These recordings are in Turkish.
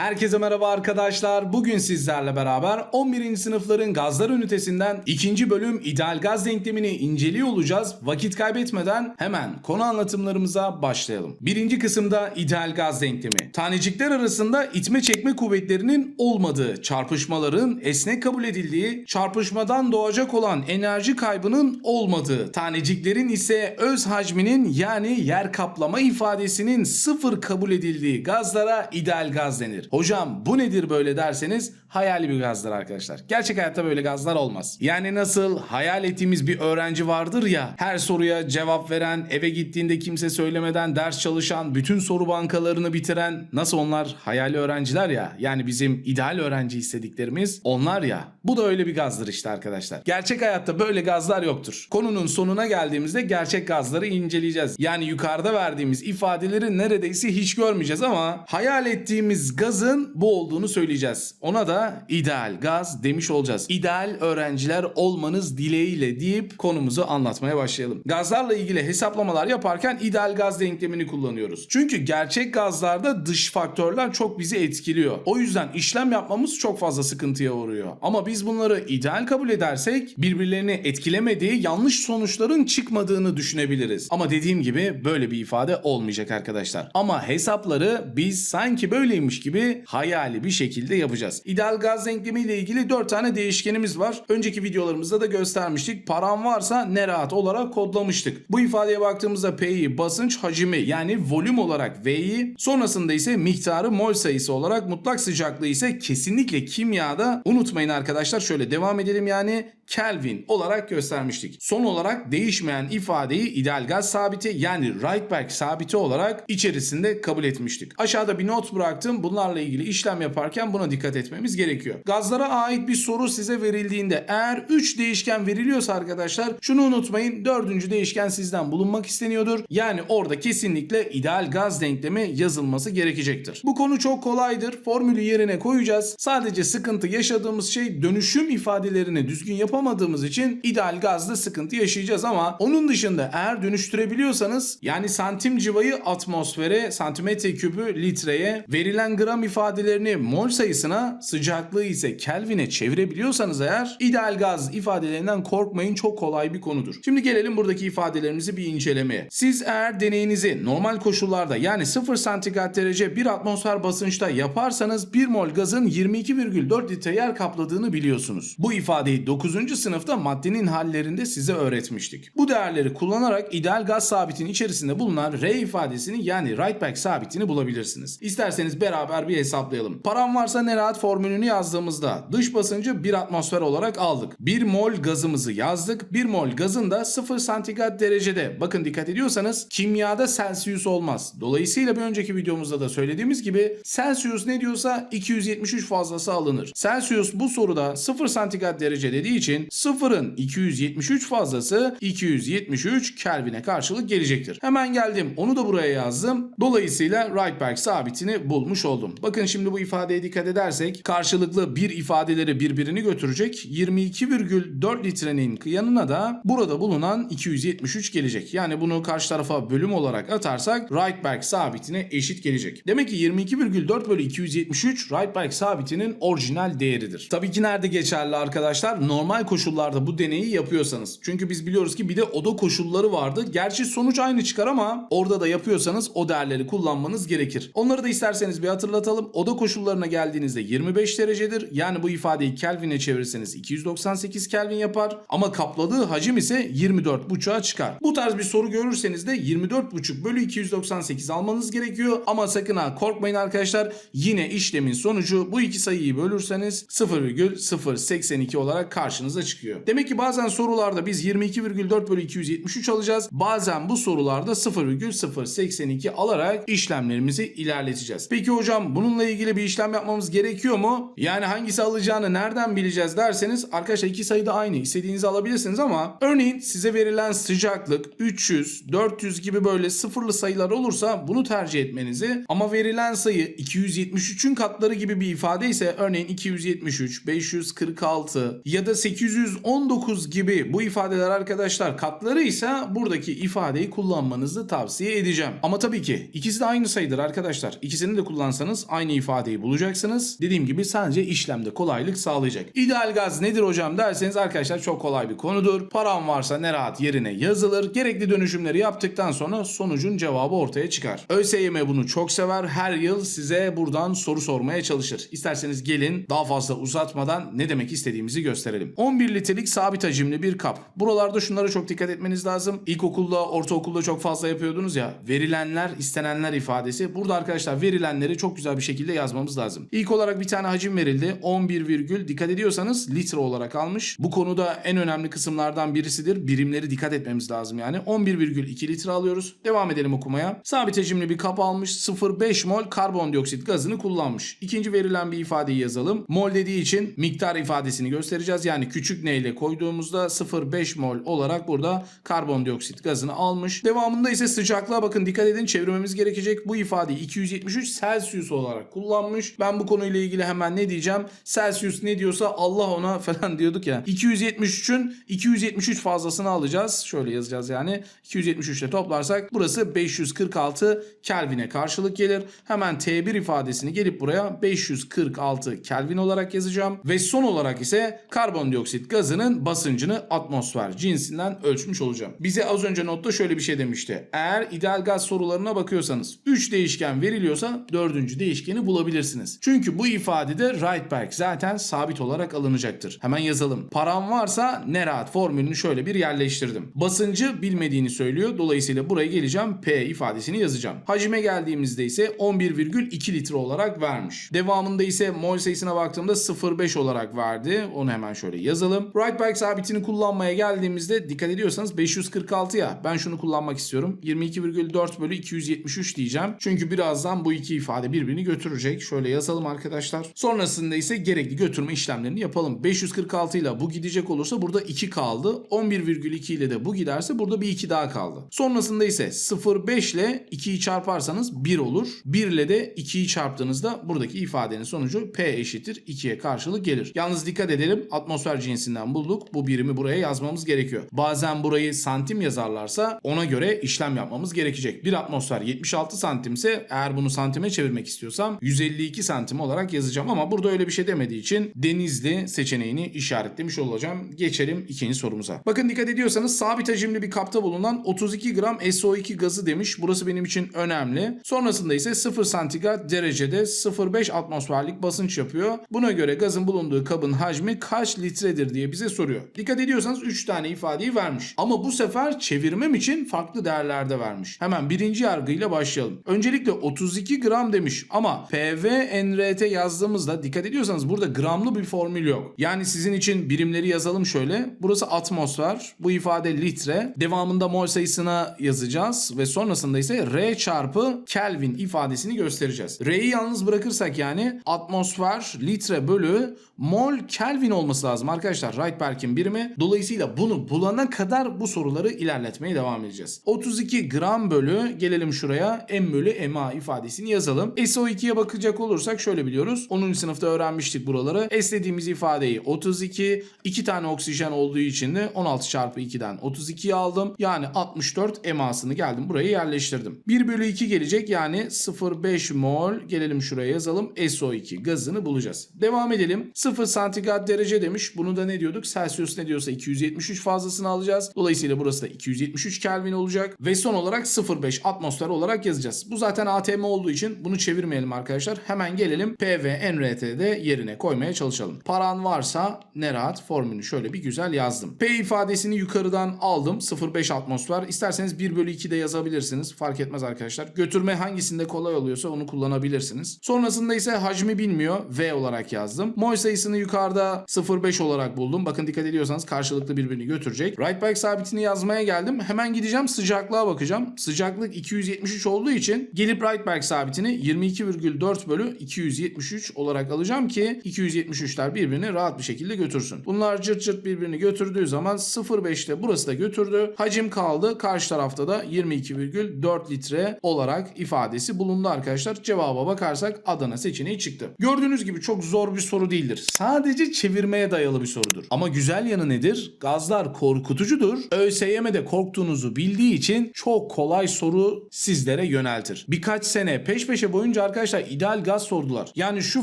Herkese merhaba arkadaşlar. Bugün sizlerle beraber 11. sınıfların gazlar ünitesinden ikinci bölüm ideal gaz denklemini inceliyor olacağız. Vakit kaybetmeden hemen konu anlatımlarımıza başlayalım. Birinci kısımda ideal gaz denklemi. Tanecikler arasında itme çekme kuvvetlerinin olmadığı, çarpışmaların esnek kabul edildiği, çarpışmadan doğacak olan enerji kaybının olmadığı, taneciklerin ise öz hacminin yani yer kaplama ifadesinin sıfır kabul edildiği gazlara ideal gaz denir. Hocam bu nedir böyle derseniz hayali bir gazdır arkadaşlar. Gerçek hayatta böyle gazlar olmaz. Yani nasıl hayal ettiğimiz bir öğrenci vardır ya her soruya cevap veren, eve gittiğinde kimse söylemeden ders çalışan, bütün soru bankalarını bitiren nasıl onlar hayali öğrenciler ya yani bizim ideal öğrenci istediklerimiz onlar ya. Bu da öyle bir gazdır işte arkadaşlar. Gerçek hayatta böyle gazlar yoktur. Konunun sonuna geldiğimizde gerçek gazları inceleyeceğiz. Yani yukarıda verdiğimiz ifadeleri neredeyse hiç görmeyeceğiz ama hayal ettiğimiz gazın bu olduğunu söyleyeceğiz. Ona da ideal gaz demiş olacağız. İdeal öğrenciler olmanız dileğiyle deyip konumuzu anlatmaya başlayalım. Gazlarla ilgili hesaplamalar yaparken ideal gaz denklemini kullanıyoruz. Çünkü gerçek gazlarda dış faktörler çok bizi etkiliyor. O yüzden işlem yapmamız çok fazla sıkıntıya uğruyor. Ama biz bunları ideal kabul edersek birbirlerini etkilemediği yanlış sonuçların çıkmadığını düşünebiliriz. Ama dediğim gibi böyle bir ifade olmayacak arkadaşlar. Ama hesapları biz sanki böyleymiş gibi hayali bir şekilde yapacağız. İdeal gaz denklemi ile ilgili 4 tane değişkenimiz var. Önceki videolarımızda da göstermiştik. Param varsa ne rahat olarak kodlamıştık. Bu ifadeye baktığımızda P'yi basınç hacmi yani volüm olarak V'yi sonrasında ise miktarı mol sayısı olarak mutlak sıcaklığı ise kesinlikle kimyada unutmayın arkadaşlar şöyle devam edelim yani Kelvin olarak göstermiştik. Son olarak değişmeyen ifadeyi ideal gaz sabiti yani Rydberg sabiti olarak içerisinde kabul etmiştik. Aşağıda bir not bıraktım. Bunlarla ilgili işlem yaparken buna dikkat etmemiz gerekiyor. Gazlara ait bir soru size verildiğinde eğer 3 değişken veriliyorsa arkadaşlar şunu unutmayın 4. değişken sizden bulunmak isteniyordur. Yani orada kesinlikle ideal gaz denklemi yazılması gerekecektir. Bu konu çok kolaydır. Formülü yerine koyacağız. Sadece sıkıntı yaşadığımız şey dönüşüm ifadelerini düzgün yapamadığımız için ideal gazda sıkıntı yaşayacağız ama onun dışında eğer dönüştürebiliyorsanız yani santim civayı atmosfere, santimetre küpü litreye, verilen gram ifadelerini mol sayısına, sıcaklığı ise Kelvin'e çevirebiliyorsanız eğer ideal gaz ifadelerinden korkmayın çok kolay bir konudur. Şimdi gelelim buradaki ifadelerimizi bir incelemeye. Siz eğer deneyinizi normal koşullarda yani 0 santigrat derece 1 atmosfer basınçta yaparsanız 1 mol gazın 22,4 litre yer kapladığını biliyorsunuz. Bu ifadeyi 9. sınıfta maddenin hallerinde size öğretmiştik. Bu değerleri kullanarak ideal gaz sabitinin içerisinde bulunan R ifadesini yani Rydberg sabitini bulabilirsiniz. İsterseniz beraber bir hesaplayalım. Param varsa ne rahat formülünü yazdığımızda dış basıncı 1 atmosfer olarak aldık. 1 mol gazımızı yazdık. 1 mol gazın da 0 santigrat derecede. Bakın dikkat ediyorsanız kimyada Celsius olmaz. Dolayısıyla bir önceki videomuzda da söylediğimiz gibi Celsius ne diyorsa 273 fazlası alınır. Celsius bu soruda 0 santigrat derece dediği için 0'ın 273 fazlası 273 Kelvin'e karşılık gelecektir. Hemen geldim onu da buraya yazdım. Dolayısıyla Rydberg sabitini bulmuş oldum. Bakın şimdi bu ifadeye dikkat edersek karşılıklı bir ifadeleri birbirini götürecek. 22,4 litrenin yanına da burada bulunan 273 gelecek. Yani bunu karşı tarafa bölüm olarak atarsak Rydberg sabitine eşit gelecek. Demek ki 22,4 bölü 273 Rydberg sabitinin orijinal değeridir. Tabii ki nerede geçerli arkadaşlar? Normal koşullarda bu deneyi yapıyorsanız. Çünkü biz biliyoruz ki bir de oda koşulları vardı. Gerçi sonuç aynı çıkar ama orada da yapıyorsanız o değerleri kullanmanız gerekir. Onları da isterseniz bir hatırlatalım. Oda koşullarına geldiğinizde 25 derecedir. Yani bu ifadeyi Kelvin'e çevirirseniz 298 Kelvin yapar. Ama kapladığı hacim ise 24,5'a çıkar. Bu tarz bir soru görürseniz de 24,5 bölü 298 almanız gerekiyor. Ama sakın ha korkmayın arkadaşlar. Yine işlemin sonucu bu iki sayıyı bölürseniz 0,082 olarak karşınıza çıkıyor. Demek ki bazen sorularda biz 22,4 bölü 273 alacağız. Bazen bu sorularda 0,082 alarak işlemlerimizi ilerleteceğiz. Peki hocam bununla ilgili bir işlem yapmamız gerekiyor mu? Yani hangisi alacağını nereden bileceğiz derseniz arkadaşlar iki sayı da aynı. İstediğinizi alabilirsiniz ama örneğin size verilen sıcaklık 300, 400 gibi böyle sıfırlı sayılar olursa bunu tercih etmenizi ama verilen sayı 273'ün katları gibi bir ifade ise örneğin 273, 546 ya da 819 gibi bu ifadeler arkadaşlar katları ise buradaki ifadeyi kullanmanızı tavsiye edeceğim. Ama tabii ki ikisi de aynı sayıdır arkadaşlar. İkisini de kullansanız aynı ifadeyi bulacaksınız. Dediğim gibi sadece işlemde kolaylık sağlayacak. İdeal gaz nedir hocam derseniz arkadaşlar çok kolay bir konudur. Param varsa ne rahat yerine yazılır. Gerekli dönüşümleri yaptıktan sonra sonucun cevabı ortaya çıkar. ÖSYM bunu çok sever. Her yıl size buradan soru sormaya çalışır. İsterseniz gelin daha fazla uzatmadan ne demek istediğimizi gösterelim. 11 litrelik sabit hacimli bir kap. Buralarda şunlara çok dikkat etmeniz lazım. İlkokulda, ortaokulda çok fazla yapıyordunuz ya. Verilenler, istenenler ifadesi. Burada arkadaşlar verilenleri çok güzel bir şekilde yazmamız lazım. İlk olarak bir tane hacim verildi. 11 virgül dikkat ediyorsanız litre olarak almış. Bu konuda en önemli kısımlardan birisidir. Birimleri dikkat etmemiz lazım yani. 11,2 litre alıyoruz. Devam edelim okumaya. Sabit hacimli bir kap almış. 0,5 mol karbondioksit gazını kullanmış. İkinci verilen bir ifadeyi yazalım. Mol dediği için miktar ifadesini göstereceğiz. Yani küçük ne ile koyduğumuzda 0,5 mol olarak burada karbondioksit gazını almış. Devamında ise sıcaklığa bakın dikkat edin çevirmemiz gerekecek. Bu ifadeyi 273 Celsius olarak kullanmış. Ben bu konuyla ilgili hemen ne diyeceğim? Celsius ne diyorsa Allah ona falan diyorduk ya. 273'ün 273 fazlasını alacağız. Şöyle yazacağız yani. 273 ile toplarsak burası 546 Kelvin'e karşılık gelir. Hemen T1 ifadesini gelip buraya 546 Kelvin olarak yazacağım. Ve son olarak ise karbondioksit gazının basıncını atmosfer cinsinden ölçmüş olacağım. Bize az önce notta şöyle bir şey demişti. Eğer ideal gaz sorularına bakıyorsanız 3 değişken veriliyorsa 4. değişkeni bulabilirsiniz. Çünkü bu ifadede Rydberg zaten sabit olarak alınacaktır. Hemen yazalım. Param varsa ne rahat formülünü şöyle bir yerleştirdim. Basıncı bilmediğini söylüyor. Dolayısıyla buraya geleceğim P ifadesini yazacağım. Hacime geldiğimizde ise 11,2 litre olarak vermiş. Devamında ise mol sayısına baktığımda 0,5 olarak verdi. Onu hemen şöyle yazalım. Rydberg sabitini kullanmaya geldiğimizde dikkat ediyorsanız 546 ya ben şunu kullanmak istiyorum. 22,4 bölü 273 diyeceğim. Çünkü birazdan bu iki ifade birbirini götürecek. Şöyle yazalım arkadaşlar. Sonrasında ise gerekli götürme işlemlerini yapalım. 546 ile bu gidecek olursa burada 2 kaldı. 11,2 ile de bu giderse burada bir 2 daha kaldı. Sonrasında ise 0,5 ile 2'yi çarparsanız 1 olur. 1 ile de 2'yi çarptığınızda buradaki ifadenin sonucu P eşittir 2'ye karşılık gelir. Yalnız dikkat edelim atmosfer cinsinden bulduk. Bu birimi buraya yazmamız gerekiyor. Bazen burayı santim yazarlarsa ona göre işlem yapmamız gerekecek. Bir atmosfer 76 santimse eğer bunu santime çevirmek istiyorsam 152 santim olarak yazacağım ama burada öyle bir şey demediği için denizli seçeneğini işaretlemiş olacağım. Geçelim ikinci sorumuza. Bakın dikkat ediyorsanız sabit hacimli bir kapta bulunan 32 gram SO2 gazı demiş. Burası benim için önemli. Sonrasında ise 0 santigrat derecede 0,5 atmosferlik basınç yapıyor. Buna göre gazın bulunduğu kabın hacmi kaç litredir diye bize soruyor. Dikkat ediyorsanız 3 tane ifadeyi vermiş. Ama bu sefer çevirmem için farklı değerlerde vermiş. Hemen birinci yargıyla başlayalım. Öncelikle 32 gram demiş ama PV NRT yazdığımızda dikkat ediyorsanız burada gramlı bir formül yok. Yani sizin için birimleri yazalım şöyle. Burası atmosfer, bu ifade litre. Devamında mol sayısına yazacağız ve sonrasında ise R çarpı Kelvin ifadesini göstereceğiz. R'yi yalnız bırakırsak yani atmosfer litre bölü mol Kelvin olması lazım. Rydberg'in birimi. Dolayısıyla bunu bulana kadar bu soruları ilerletmeye devam edeceğiz. 32 gram bölü gelelim şuraya M bölü MA ifadesini yazalım. SO2'ye bakacak olursak şöyle biliyoruz. 10. sınıfta öğrenmiştik buraları. S dediğimiz ifadeyi 32. 2 tane oksijen olduğu için de 16 çarpı 2'den 32'yi aldım. Yani 64 emasını geldim buraya yerleştirdim. 1 bölü 2 gelecek yani 0,5 mol gelelim şuraya yazalım. SO2 gazını bulacağız. Devam edelim. 0 santigrat derece demiş. Bunu da ne diyorduk? Celsius ne diyorsa 273 fazlasını alacağız. Dolayısıyla burası da 273 Kelvin olacak. Ve son olarak 0,5 atmosfer olarak yazacağız. Bu zaten ATM olduğu için bunu çevirmeyelim arkadaşlar. Hemen gelelim P ve yerine koymaya çalışalım. Paran varsa ne rahat formülünü şöyle bir güzel yazdım. P ifadesini yukarıdan aldım. 0,5 atmosfer. İsterseniz 1 bölü 2 de yazabilirsiniz. Fark etmez arkadaşlar. Götürme hangisinde kolay oluyorsa onu kullanabilirsiniz. Sonrasında ise hacmi bilmiyor. V olarak yazdım. Mol sayısını yukarıda 0,5 olarak buldum. Bakın dikkat ediyorsanız karşılıklı birbirini götürecek. Rydberg sabitini yazmaya geldim. Hemen gideceğim sıcaklığa bakacağım. Sıcaklık 273 olduğu için gelip Rydberg sabitini 22,4 bölü 273 olarak alacağım ki 273'ler birbirini rahat bir şekilde götürsün. Bunlar cırt cırt birbirini götürdüğü zaman 0,5'te burası da götürdü. Hacim kaldı. Karşı tarafta da 22,4 litre olarak ifadesi bulundu arkadaşlar. Cevaba bakarsak Adana seçeneği çıktı. Gördüğünüz gibi çok zor bir soru değildir. Sadece çevirmeye dayalı bir sorudur. Ama güzel yanı nedir? Gazlar korkutucudur. ÖSYM'de korktuğunuzu bildiği için çok kolay soru sizlere yöneltir. Birkaç sene peş peşe boyunca arkadaşlar ideal gaz sordular. Yani şu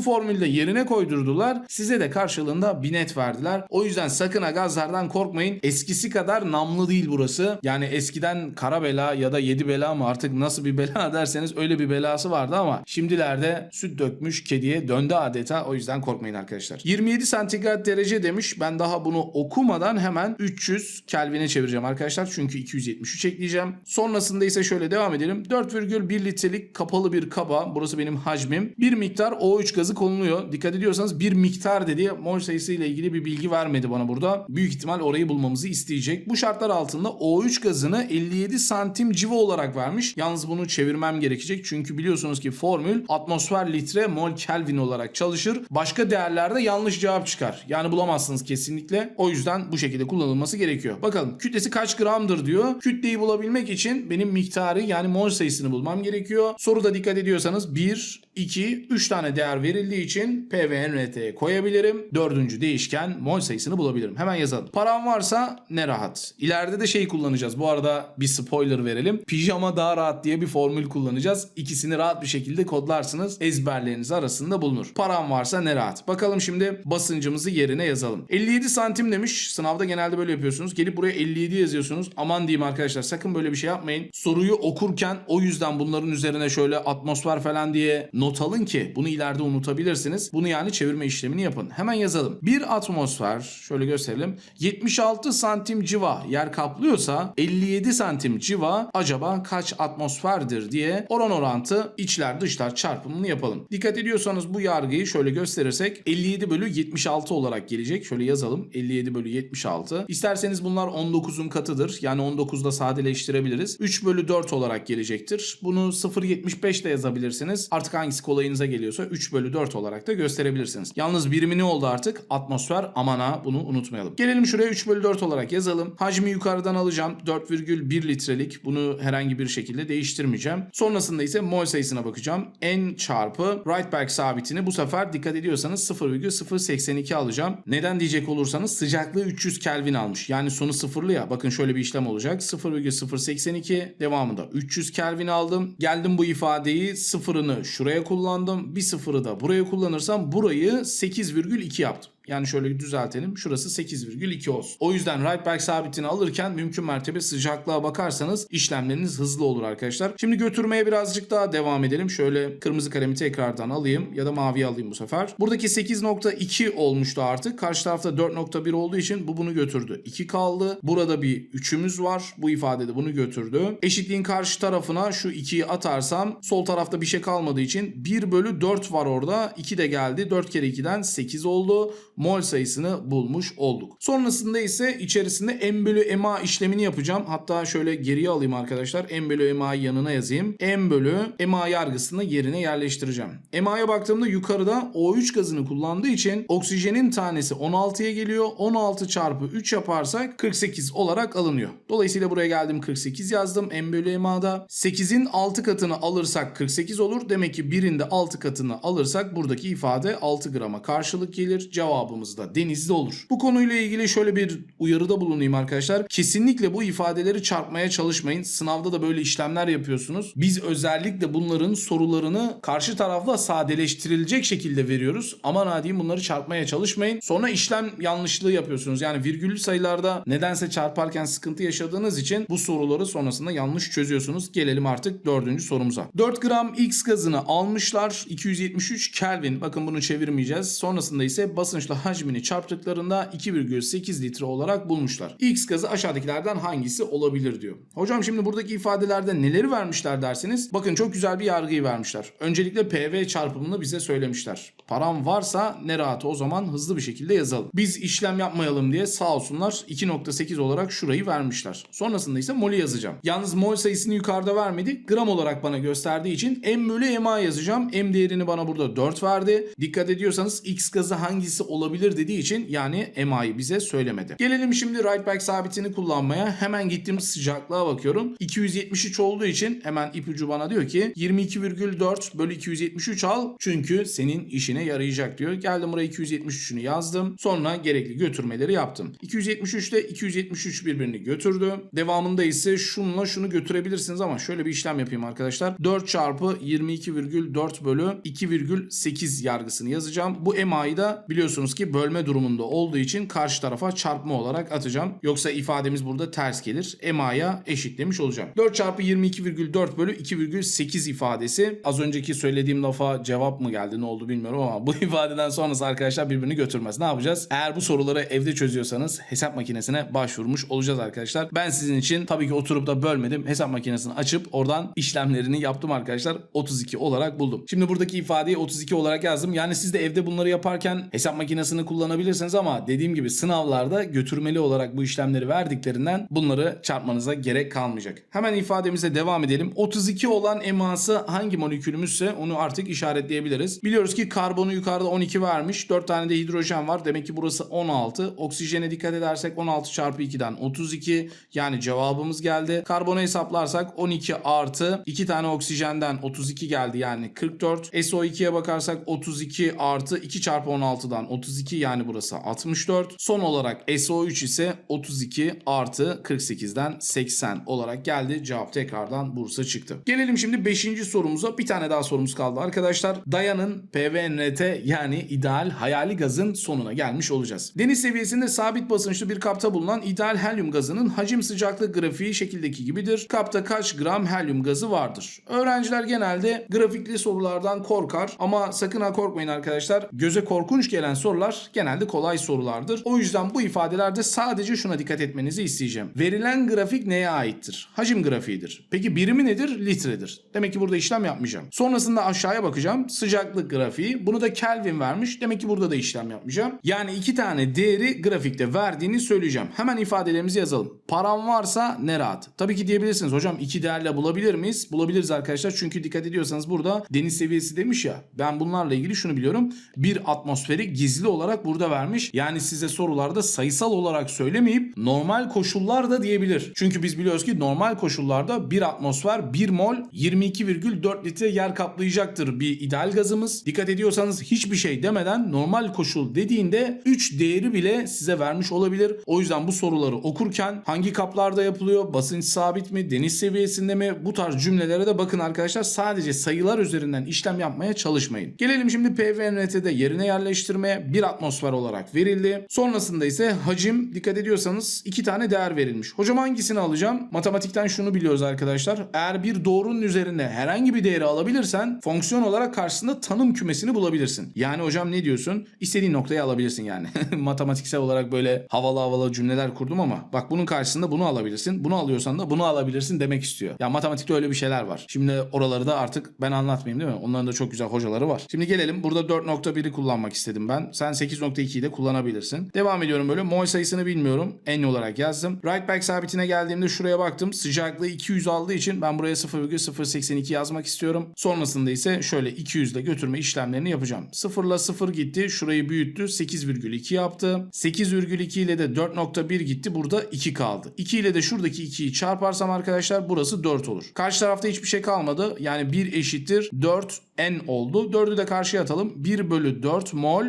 formülde yerine koydurdular. Size de karşılığında binet verdiler. O yüzden sakın ha gazlardan korkmayın. Eskisi kadar namlı değil burası. Yani eskiden kara bela ya da yedi bela mı artık nasıl bir bela derseniz öyle bir belası vardı ama şimdilerde süt dökmüş kediye döndü adeta. O yüzden korkmayın arkadaşlar. 27 santigrat derece demiş. Ben daha bunu okumadan hemen 300 Kelvin'e çevireceğim arkadaşlar. Çünkü 273 ekleyeceğim. Sonrasında ise şöyle devam edelim. 4,1 litrelik kapalı bir kaba. Burası benim hacmim. Bir miktar O3 gazı konuluyor. Dikkat ediyorsanız bir miktar dedi. Mol sayısı ile ilgili bir bilgi vermedi bana burada. Büyük ihtimal orayı bulmamızı isteyecek. Bu şartlar altında O3 gazını 57 santim civa olarak vermiş. Yalnız bunu çevirmem gerekecek. Çünkü biliyorsunuz ki formül atmosfer litre mol Kelvin olarak çalışır. Başka değerlerde yanlış cevap çıkar. Yani bulamazsınız kesinlikle. O yüzden bu şekilde kullanılması gerekiyor. Bakalım kütlesi kaç gramdır diyor. Kütleyi bulabilmek için benim miktarı yani mol sayısını bulmam gerekiyor. Soruda dikkat ediyorsanız 1, 2, 3 tane değer verildiği için P koyabilirim. Dördüncü değişken mol sayısını bulabilirim. Hemen yazalım. Param varsa ne rahat. İleride de şey kullanacağız. Bu arada bir spoiler verelim. Pijama daha rahat diye bir formül kullanacağız. İkisini rahat bir şekilde kodlarsınız. Ezberleriniz arasında bulunur. Param varsa ne rahat. Bakalım şimdi basıncımızı yerine yazalım. 57 santim demiş. Sınavda genelde böyle yapıyorsunuz. Gelip buraya 57 yazıyorsunuz. Aman diyeyim arkadaşlar sakın böyle bir şey yapmayın. Soruyu okurken o yüzden bunların üzerine şöyle atmosfer falan diye not alın ki bunu ileride unutabilirsiniz. Bunu yani çevirme işlemini yapın. Hemen yazalım. Bir atmosfer şöyle gösterelim. 76 santim civa yer kaplıyorsa 57 santim civa acaba kaç atmosferdir diye oran orantı içler dışlar çarpımını yapalım. Dikkat ediyorsanız bu yargıyı şöyle gösterirsek 57 bölü 76 olarak gelecek. Şöyle yazalım 57 bölü 76. İsterseniz bunlar 19'un katıdır. Yani 19'da sadeleştirebiliriz. 3 bölü 4 olarak gelecektir. Bunu 0.75 de yazabilirsiniz. Artık hangisi kolayınıza geliyorsa 3 bölü 4 olarak da gösterebilirsiniz. Yalnız birimi ne oldu artık? Atmosfer aman ha bunu unutmayalım. Gelelim şuraya 3 bölü 4 olarak yazalım. Hacmi yukarıdan alacağım. 4,1 litrelik. Bunu herhangi bir şekilde değiştirmeyeceğim. Sonrasında ise mol sayısına bakacağım. N çarpı Rydberg sabitini bu sefer dikkat ediyorsanız 0,082 alacağım. Neden diyecek olursanız sıcaklığı 300 Kelvin almış. Yani sonu sıfırlı ya. Bakın şöyle bir işlem olacak. 0,082 devamında 300 Kelvin aldım. Geldim bu ifadeyi sıfırını şuraya kullandım. Bir sıfırı da buraya kullanırsam burayı 8,2 yaptım. Yani şöyle düzeltelim. Şurası 8,2 olsun. O yüzden Rydberg sabitini alırken mümkün mertebe sıcaklığa bakarsanız işlemleriniz hızlı olur arkadaşlar. Şimdi götürmeye birazcık daha devam edelim. Şöyle kırmızı kalemi tekrardan alayım ya da mavi alayım bu sefer. Buradaki 8.2 olmuştu artık. Karşı tarafta 4.1 olduğu için bu bunu götürdü. 2 kaldı. Burada bir 3'ümüz var. Bu ifadede bunu götürdü. Eşitliğin karşı tarafına şu 2'yi atarsam sol tarafta bir şey kalmadığı için 1 bölü 4 var orada. 2 de geldi. 4 kere 2'den 8 oldu mol sayısını bulmuş olduk. Sonrasında ise içerisinde M bölü MA işlemini yapacağım. Hatta şöyle geriye alayım arkadaşlar. M bölü MA'yı yanına yazayım. M bölü MA yargısını yerine yerleştireceğim. MA'ya baktığımda yukarıda O3 gazını kullandığı için oksijenin tanesi 16'ya geliyor. 16 çarpı 3 yaparsak 48 olarak alınıyor. Dolayısıyla buraya geldim 48 yazdım. M bölü MA'da 8'in 6 katını alırsak 48 olur. Demek ki birinde 6 katını alırsak buradaki ifade 6 grama karşılık gelir. Cevabımız da denizde olur. Bu konuyla ilgili şöyle bir uyarıda bulunayım arkadaşlar. Kesinlikle bu ifadeleri çarpmaya çalışmayın. Sınavda da böyle işlemler yapıyorsunuz. Biz özellikle bunların sorularını karşı tarafla sadeleştirilecek şekilde veriyoruz. Aman ha diyeyim bunları çarpmaya çalışmayın. Sonra işlem yanlışlığı yapıyorsunuz. Yani virgüllü sayılarda nedense çarparken sıkıntı yaşadığınız için bu soruları sonrasında yanlış çözüyorsunuz. Gelelim artık dördüncü sorumuza. 4 gram X gazını almışlar. 273 Kelvin. Bakın bunu çevirmeyeceğiz. Sonrasında ise basınçla hacmini çarptıklarında 2,8 litre olarak bulmuşlar. X gazı aşağıdakilerden hangisi olabilir diyor. Hocam şimdi buradaki ifadelerde neleri vermişler derseniz bakın çok güzel bir yargıyı vermişler. Öncelikle PV çarpımını bize söylemişler. Param varsa ne rahat o zaman hızlı bir şekilde yazalım. Biz işlem yapmayalım diye sağ olsunlar 2.8 olarak şurayı vermişler. Sonrasında ise mol'i yazacağım. Yalnız mol sayısını yukarıda vermedi. Gram olarak bana gösterdiği için M bölü MA yazacağım. M değerini bana burada 4 verdi. Dikkat ediyorsanız X gazı hangisi olabilir olabilir dediği için yani MA'yı bize söylemedi. Gelelim şimdi right back sabitini kullanmaya. Hemen gittim sıcaklığa bakıyorum. 273 olduğu için hemen ipucu bana diyor ki 22,4 bölü 273 al. Çünkü senin işine yarayacak diyor. Geldim buraya 273'ünü yazdım. Sonra gerekli götürmeleri yaptım. 273 ile 273 birbirini götürdü. Devamında ise şununla şunu götürebilirsiniz ama şöyle bir işlem yapayım arkadaşlar. 4 çarpı 22,4 bölü 2,8 yargısını yazacağım. Bu MA'yı da biliyorsunuz ki bölme durumunda olduğu için karşı tarafa çarpma olarak atacağım. Yoksa ifademiz burada ters gelir. MA'ya eşitlemiş olacağım. 4 çarpı 22,4 bölü 2,8 ifadesi. Az önceki söylediğim lafa cevap mı geldi ne oldu bilmiyorum ama bu ifadeden sonrası arkadaşlar birbirini götürmez. Ne yapacağız? Eğer bu soruları evde çözüyorsanız hesap makinesine başvurmuş olacağız arkadaşlar. Ben sizin için tabii ki oturup da bölmedim. Hesap makinesini açıp oradan işlemlerini yaptım arkadaşlar. 32 olarak buldum. Şimdi buradaki ifadeyi 32 olarak yazdım. Yani siz de evde bunları yaparken hesap makinesini kullanabilirsiniz ama dediğim gibi sınavlarda götürmeli olarak bu işlemleri verdiklerinden bunları çarpmanıza gerek kalmayacak. Hemen ifademize devam edelim. 32 olan eması hangi molekülümüzse onu artık işaretleyebiliriz. Biliyoruz ki karbonu yukarıda 12 vermiş. 4 tane de hidrojen var. Demek ki burası 16. Oksijene dikkat edersek 16 çarpı 2'den 32. Yani cevabımız geldi. Karbonu hesaplarsak 12 artı 2 tane oksijenden 32 geldi yani 44. SO2'ye bakarsak 32 artı 2 çarpı 16'dan 32 yani burası 64. Son olarak SO3 ise 32 artı 48'den 80 olarak geldi. Cevap tekrardan Bursa çıktı. Gelelim şimdi 5. sorumuza. Bir tane daha sorumuz kaldı arkadaşlar. Dayanın PVNT yani ideal hayali gazın sonuna gelmiş olacağız. Deniz seviyesinde sabit basınçlı bir kapta bulunan ideal helyum gazının hacim sıcaklık grafiği şekildeki gibidir. Kapta kaç gram helyum gazı vardır? Öğrenciler genelde grafikli sorulardan korkar ama sakın ha korkmayın arkadaşlar. Göze korkunç gelen sorular genelde kolay sorulardır. O yüzden bu ifadelerde sadece şuna dikkat etmenizi isteyeceğim. Verilen grafik neye aittir? Hacim grafiğidir. Peki birimi nedir? Litredir. Demek ki burada işlem yapmayacağım. Sonrasında aşağıya bakacağım. Sıcaklık grafiği. Bunu da Kelvin vermiş. Demek ki burada da işlem yapmayacağım. Yani iki tane değeri grafikte verdiğini söyleyeceğim. Hemen ifadelerimizi yazalım. Param varsa ne rahat. Tabii ki diyebilirsiniz hocam iki değerle bulabilir miyiz? Bulabiliriz arkadaşlar. Çünkü dikkat ediyorsanız burada deniz seviyesi demiş ya. Ben bunlarla ilgili şunu biliyorum. Bir atmosferi gizli olarak burada vermiş. Yani size sorularda sayısal olarak söylemeyip normal koşullarda diyebilir. Çünkü biz biliyoruz ki normal koşullarda bir atmosfer 1 mol 22,4 litre yer kaplayacaktır bir ideal gazımız. Dikkat ediyorsanız hiçbir şey demeden normal koşul dediğinde 3 değeri bile size vermiş olabilir. O yüzden bu soruları okurken hangi kaplarda yapılıyor, basınç sabit mi, deniz seviyesinde mi bu tarz cümlelere de bakın arkadaşlar. Sadece sayılar üzerinden işlem yapmaya çalışmayın. Gelelim şimdi PVNT'de yerine yerleştirmeye bir atmosfer olarak verildi. Sonrasında ise hacim dikkat ediyorsanız iki tane değer verilmiş. Hocam hangisini alacağım? Matematikten şunu biliyoruz arkadaşlar. Eğer bir doğrunun üzerinde herhangi bir değeri alabilirsen fonksiyon olarak karşısında tanım kümesini bulabilirsin. Yani hocam ne diyorsun? İstediğin noktayı alabilirsin yani. Matematiksel olarak böyle havalı havalı cümleler kurdum ama bak bunun karşısında bunu alabilirsin. Bunu alıyorsan da bunu alabilirsin demek istiyor. Ya matematikte öyle bir şeyler var. Şimdi oraları da artık ben anlatmayayım değil mi? Onların da çok güzel hocaları var. Şimdi gelelim burada 4.1'i kullanmak istedim ben. Sen 8.2'yi de kullanabilirsin. Devam ediyorum böyle. Mol sayısını bilmiyorum. N olarak yazdım. Right back sabitine geldiğimde şuraya baktım. Sıcaklığı 200 aldığı için ben buraya 0,082 yazmak istiyorum. Sonrasında ise şöyle 200 ile götürme işlemlerini yapacağım. 0 ile 0 gitti. Şurayı büyüttü. 8,2 yaptı. 8,2 ile de 4.1 gitti. Burada 2 kaldı. 2 ile de şuradaki 2'yi çarparsam arkadaşlar burası 4 olur. Karşı tarafta hiçbir şey kalmadı. Yani 1 eşittir 4 n oldu. 4'ü de karşıya atalım. 1 bölü 4 mol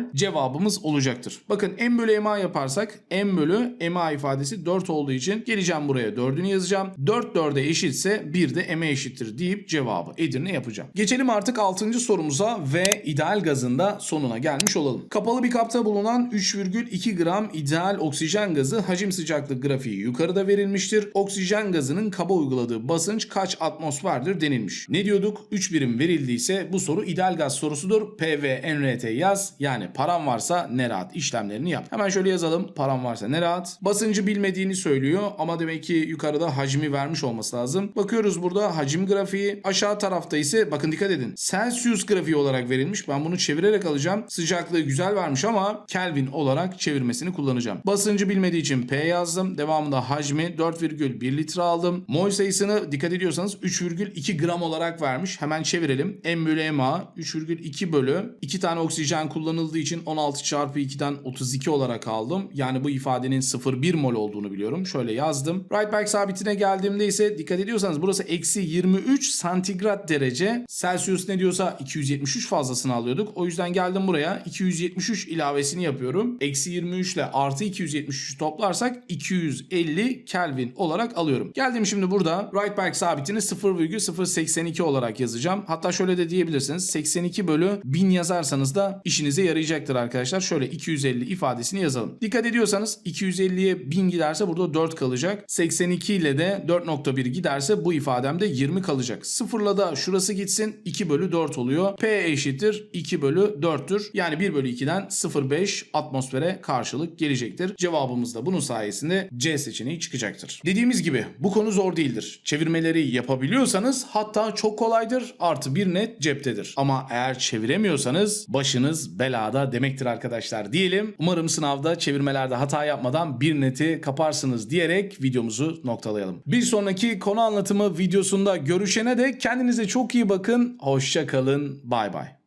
cevabımız olacaktır. Bakın m bölü ma yaparsak m bölü ma ifadesi 4 olduğu için geleceğim buraya 4'ünü yazacağım. 4 4'e eşitse 1 de m'e eşittir deyip cevabı Edirne yapacağım. Geçelim artık 6. sorumuza ve ideal gazında sonuna gelmiş olalım. Kapalı bir kapta bulunan 3,2 gram ideal oksijen gazı hacim sıcaklık grafiği yukarıda verilmiştir. Oksijen gazının kaba uyguladığı basınç kaç atmosferdir denilmiş. Ne diyorduk? 3 birim verildiyse bu soru ideal gaz sorusudur. P ve NRT yaz. Yani param varsa ne rahat işlemlerini yap. Hemen şöyle yazalım. Param varsa ne rahat. Basıncı bilmediğini söylüyor ama demek ki yukarıda hacmi vermiş olması lazım. Bakıyoruz burada hacim grafiği. Aşağı tarafta ise bakın dikkat edin. Celsius grafiği olarak verilmiş. Ben bunu çevirerek alacağım. Sıcaklığı güzel vermiş ama Kelvin olarak çevirmesini kullanacağım. Basıncı bilmediği için P yazdım. Devamında hacmi 4,1 litre aldım. Mol sayısını dikkat ediyorsanız 3,2 gram olarak vermiş. Hemen çevirelim. M bölü MA 3,2 bölü 2 tane oksijen kullanıldığı için 16 çarpı 2'den 32 olarak aldım. Yani bu ifadenin 0,1 mol olduğunu biliyorum. Şöyle yazdım. Right back sabitine geldiğimde ise dikkat ediyorsanız burası eksi 23 santigrat derece. Celsius ne diyorsa 273 fazlasını alıyorduk. O yüzden geldim buraya 273 ilavesini yapıyorum. Eksi 23 ile artı 273 toplarsak 250 Kelvin olarak alıyorum. Geldim şimdi burada right back sabitini 0,082 olarak yazacağım. Hatta şöyle de diyebilirsiniz. 82 bölü 1000 yazarsanız da işinize yarayacaktır arkadaşlar. Şöyle 250 ifadesini yazalım. Dikkat ediyorsanız 250'ye 1000 giderse burada 4 kalacak. 82 ile de 4.1 giderse bu ifademde 20 kalacak. Sıfırla da şurası gitsin 2 bölü 4 oluyor. P eşittir 2 bölü 4'tür. Yani 1 bölü 2'den 0,5 atmosfere karşılık gelecektir. Cevabımız da bunun sayesinde C seçeneği çıkacaktır. Dediğimiz gibi bu konu zor değildir. Çevirmeleri yapabiliyorsanız hatta çok kolaydır. Artı bir net ceptedir. Ama eğer çeviremiyorsanız başınız belada demektir arkadaşlar diyelim. Umarım sınavda çevirmelerde hata yapmadan bir neti kaparsınız diyerek videomuzu noktalayalım. Bir sonraki konu anlatımı videosunda görüşene de kendinize çok iyi bakın. Hoşça kalın. Bay bay.